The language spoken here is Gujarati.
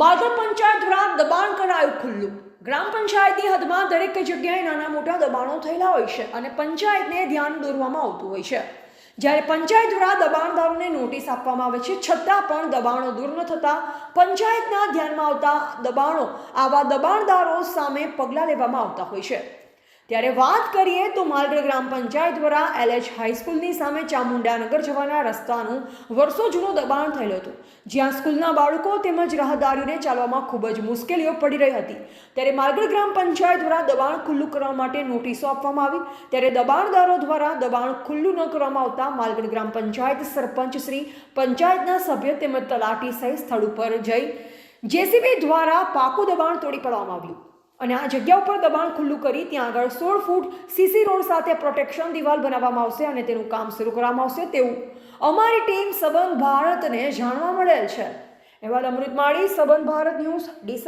માધવ પંચાયત દ્વારા દબાણ કરાયું ખુલ્લું. ગ્રામ પંચાયતની હદમાં દરેક જગ્યાએ નાના મોટા દબાણો થયેલા હોય છે અને પંચાયતને ધ્યાન દોરવામાં આવતું હોય છે. જ્યારે પંચાયત દ્વારા દબાણદારોને નોટિસ આપવામાં આવે છે, છતાં પણ દબાણો દૂર ન થતાં પંચાયતના ધ્યાનમાં આવતા દબાણો આવા દબાણદારો સામે પગલાં લેવામાં આવતા હોય છે. ત્યારે વાત કરીએ તો માલગઢ ગ્રામ પંચાયત દ્વારા એલએચ હાઈસ્કૂલની સામે ચામુંડાનગર જવાના રસ્તાનું વર્ષો જૂનું દબાણ થયેલું હતું. જ્યાં સ્કૂલના બાળકો તેમજ રાહદારીઓને ચાલવામાં ખૂબ જ મુશ્કેલીઓ પડી રહી હતી. ત્યારે માલગઢ ગ્રામ પંચાયત દ્વારા દબાણ ખુલ્લું કરવા માટે નોટિસો આપવામાં આવી. ત્યારે દબાણદારો દ્વારા દબાણ ખુલ્લું ન કરવામાં આવતા માલગઢ ગ્રામ પંચાયત સરપંચ શ્રી, પંચાયતના સભ્ય તેમજ તલાટી સહિત સ્થળ ઉપર જઈ જેસીબી દ્વારા પાકું દબાણ તોડી પાડવામાં આવ્યું. અને આ જગ્યા ઉપર દબાણ ખુલ્લું કરી ત્યાં આગળ સોળ ફૂટ સીસી રોડ સાથે પ્રોટેક્શન દિવાલ બનાવવામાં આવશે અને તેનું કામ શરૂ કરવામાં આવશે તેવું અમારી ટીમ સંબંધ ભારતને જાણવા મળેલ છે. અહેવાલ અમૃત માળી, સંબંધ ભારત ન્યૂઝ, ડીસા